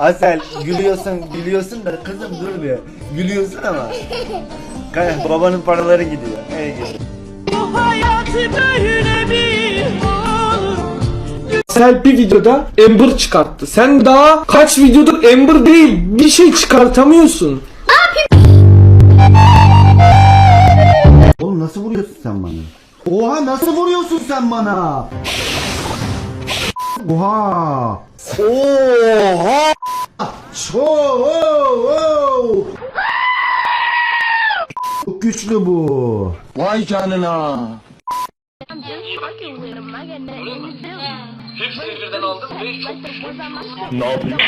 Asel gülüyorsun gülüyorsun da kızım dur bir. Gülüyorsun ama. Kay- Babanın paraları gidiyor. Ey gidi. Bu hayat böyle bir olur. Sel bir videoda Ember çıkarttı. Sen daha kaç videodur Ember değil bir şey çıkartamıyorsun. Oğlum nasıl vuruyorsun sen bana? Oha nasıl vuruyorsun sen bana? Oha! Oha! Çok Çok güçlü bu. Vay canına. Hepsini birden aldım ve çok Ne yapıyor?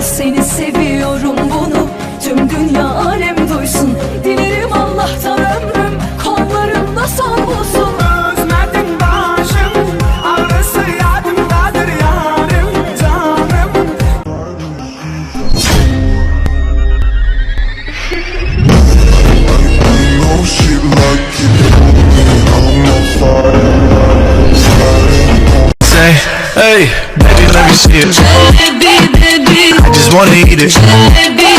Seni seviyorum bunu tüm dünya alem duysun Dilerim Allah'tan ömrüm kollarımda son bulsun hey, baby, let me see it. I just wanna eat it. Baby,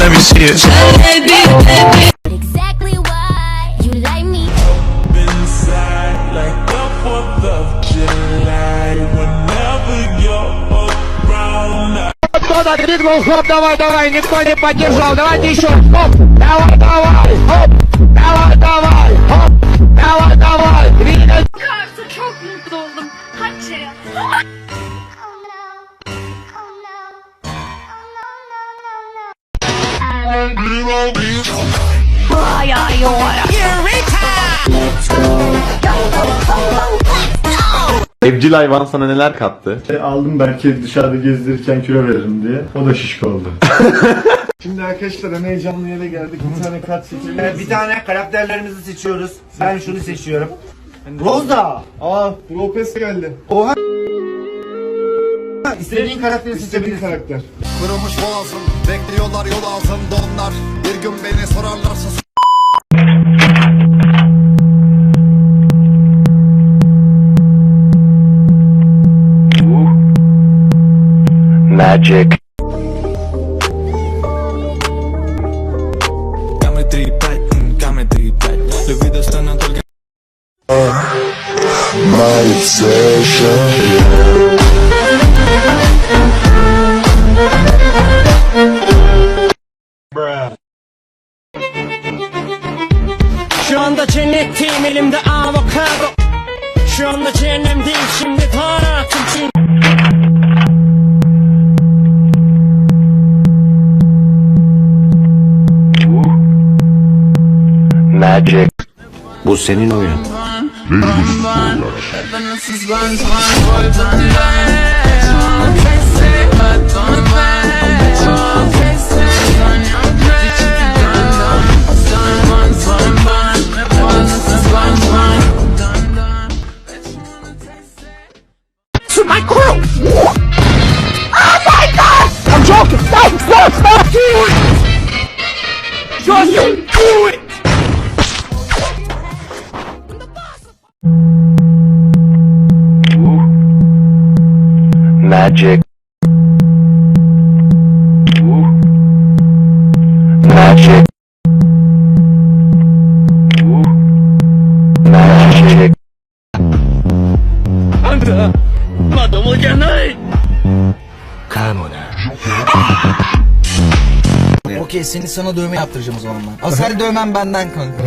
let me see it. Exactly why you like me. inside like the 4th of July. Whenever you're around, Давай, давай, никто не поддержал, давайте еще, хоп, давай, давай, хоп, давай, давай, хоп, давай, давай, двигай. Evcil hayvan sana neler kattı? E, aldım belki dışarıda gezdirirken kilo veririm diye. O da şişko oldu. Şimdi arkadaşlar en heyecanlı yere geldik. Bir tane kart seçelim. Bir tane karakterlerimizi seçiyoruz. Ben şunu seçiyorum. Rosa! Aa, Lopez geldi. Oha! İstediğin karakteri İstediğin seçebilirsin. karakter. Kırılmış boğazım. Bekliyorlar yol ağzımda onlar. Bir gün beni sorarlarsa Magic. My obsession. Anda cennetteyim elimde avokado. Şu anda cehennem değil şimdi taratım çünkü. Magic. Bu senin oyun. To Cause do it! Ooh. Magic. Ooh. Magic. Ooh. Magic. seni sana dövme yaptıracağım o zaman ben. Asel dövmem benden kanka.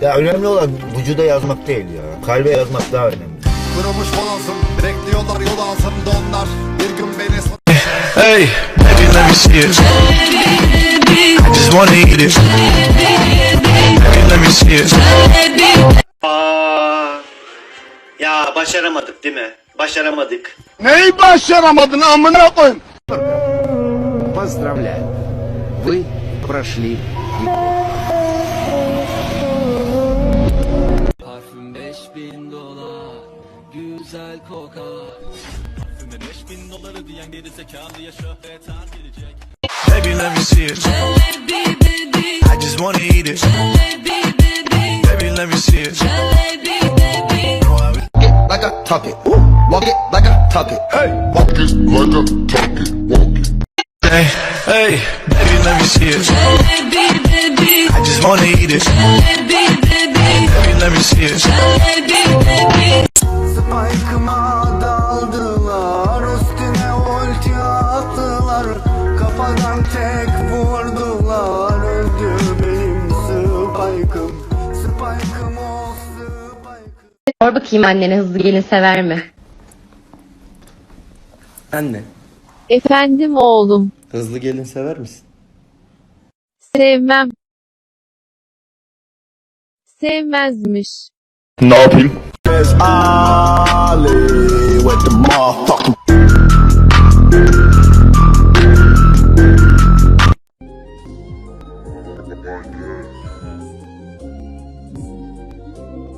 Ya önemli olan vücuda yazmak değil ya. Kalbe yazmak daha önemli. Kırılmış boğazım. Bekliyorlar yol ağzımda onlar. Bir gün beni sor Hey, baby, let me see it. I just wanna eat it. Baby, let me see it. Aa, ya başaramadık değil mi? Başaramadık. Neyi başaramadın amına koyayım? Поздравляю. Вы прошли. Parfüm 5000 dolar Güzel kokar Parfüme 5000 doları diyen geri zekalıya şöhret az gelecek Baby, let me see it. I just wanna eat it. Baby, let me see it. Like a topic. Walk it like a talk it. Hey. Walk it like a talk it. Walk it. Hey, hey, baby, let me see it. I just wanna eat it. Baby, let me see it. Spike'ıma daldılar Üstüne ulti attılar Kafadan tek vurdular Öldü benim Spike'ım Spike'ım o Spike'ım Sor bakayım annene hızlı gelin sever mi? Anne, Efendim oğlum. hızlı gelin sever misin? Sevmem. Sevmezmiş. Ne yapayım?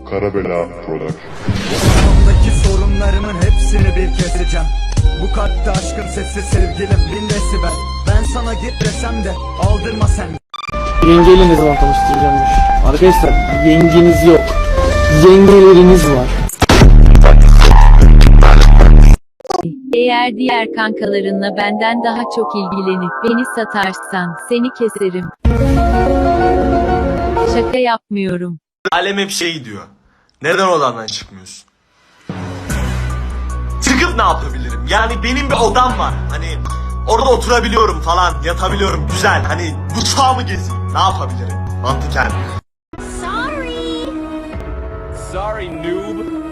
Karabela Production. Kafamdaki sorunlarımın hepsini bir keseceğim Aşkın sesi sevgilim bin desibel Ben sana git desem de aldırma sen Yengeyle ne zaman tanıştıracağımmış. Arkadaşlar yengeniz yok. Yengeleriniz var. Eğer diğer kankalarınla benden daha çok ilgilenip beni satarsan seni keserim. Şaka yapmıyorum. Alem hep şey diyor. Neden odandan çıkmıyorsun? Çıkıp ne yapabilirim? Yani benim bir odam var. Hani orada oturabiliyorum falan, yatabiliyorum. Güzel. Hani mutfağımı gezeyim. Ne yapabilirim? Mantıken. Sorry, noob.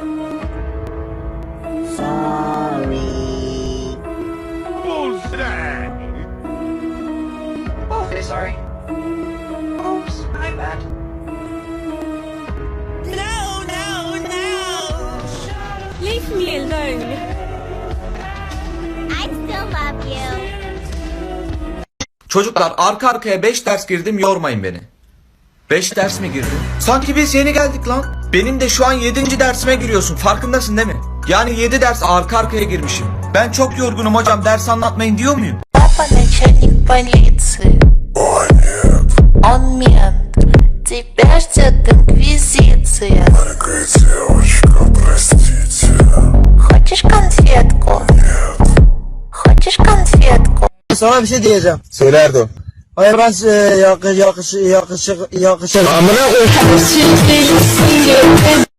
Leave Çocuklar arka arkaya 5 ders girdim yormayın beni. 5 ders mi girdin? Sanki biz yeni geldik lan. Benim de şu an 7. dersime giriyorsun farkındasın değil mi? Yani 7 ders arka arkaya girmişim. Ben çok yorgunum hocam ders anlatmayın diyor muyum? Папа начальник полиции. Он мент. Тебя ждет инквизиция. Sana bir şey diyeceğim. Söyle Erdo. Hayır ben size yakış yakış yakış yakışır. Spike'ıma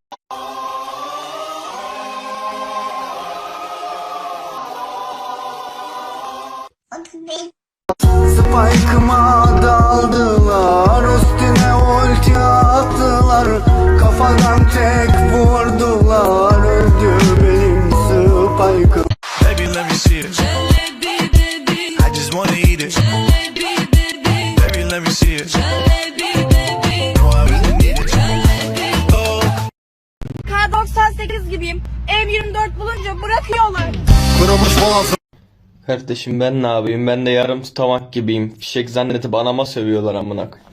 Kardeşim ben ne yapayım? Ben de yarım tutamak gibiyim. Fişek zannedip anama sövüyorlar amına koyayım.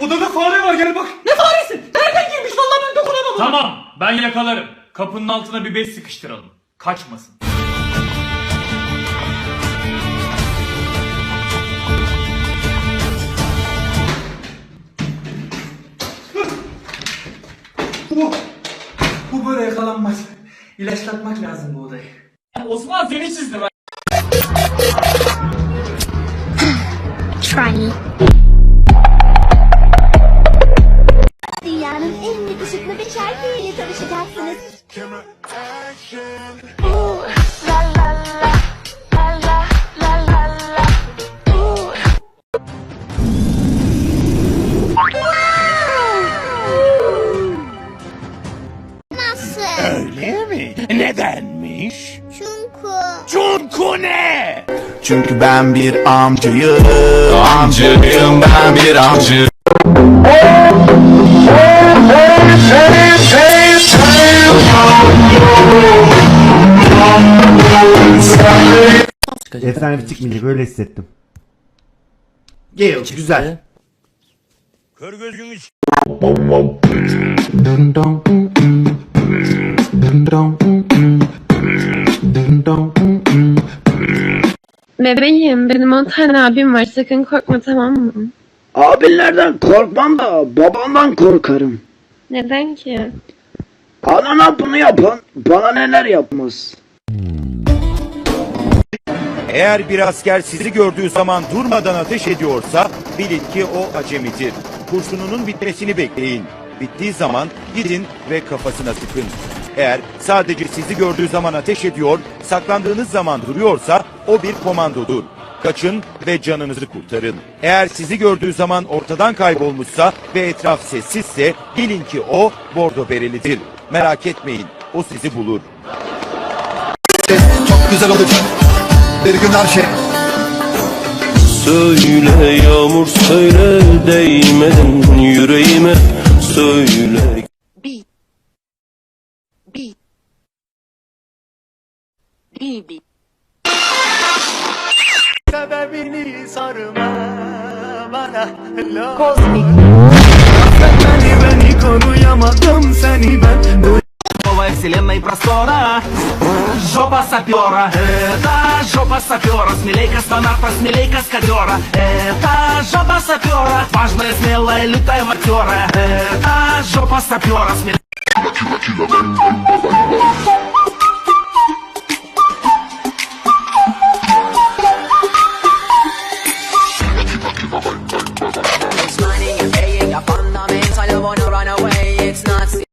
Odada fare var gel bak. Ne faresi? Nereden girmiş? Vallahi ben dokunamadım. Tamam, ben yakalarım. Kapının altına bir bez sıkıştıralım. Kaçmasın. İlaçlatmak lazım bu odayı. Osman seni çizdim. Dünyanın en yakışıklı beş erkeğiyle tanışacaksınız. Çünkü ben bir amcayım. Amcayım ben bir amcı. Efsane bir çıkmayacak öyle hissettim. Gel güzel. Bebeğim benim 10 tane abim var sakın korkma tamam mı? Abilerden korkmam da babandan korkarım. Neden ki? Anana bunu yapan bana neler yapmaz. Eğer bir asker sizi gördüğü zaman durmadan ateş ediyorsa bilin ki o acemidir. Kurşununun bitmesini bekleyin. Bittiği zaman gidin ve kafasına sıkın. Eğer sadece sizi gördüğü zaman ateş ediyor, saklandığınız zaman duruyorsa o bir komandodur. Kaçın ve canınızı kurtarın. Eğer sizi gördüğü zaman ortadan kaybolmuşsa ve etraf sessizse bilin ki o bordo berelidir. Merak etmeyin, o sizi bulur. Çok güzel olacak Bir gün her şey Söyle yağmur söyle değmeden yüreğime söyle Sebebini sorma bana Kozmik Beni beni koruyamadım seni ben. Новая вселенная простора. Жопа сапера Это жопа сапера Смелей космонавта, смелей каскадера Это жопа сапера Важная, смелая, лютая матера Это жопа сапера Смелей killer, killer, killer, bang, bang, bang, bang, bang. It's not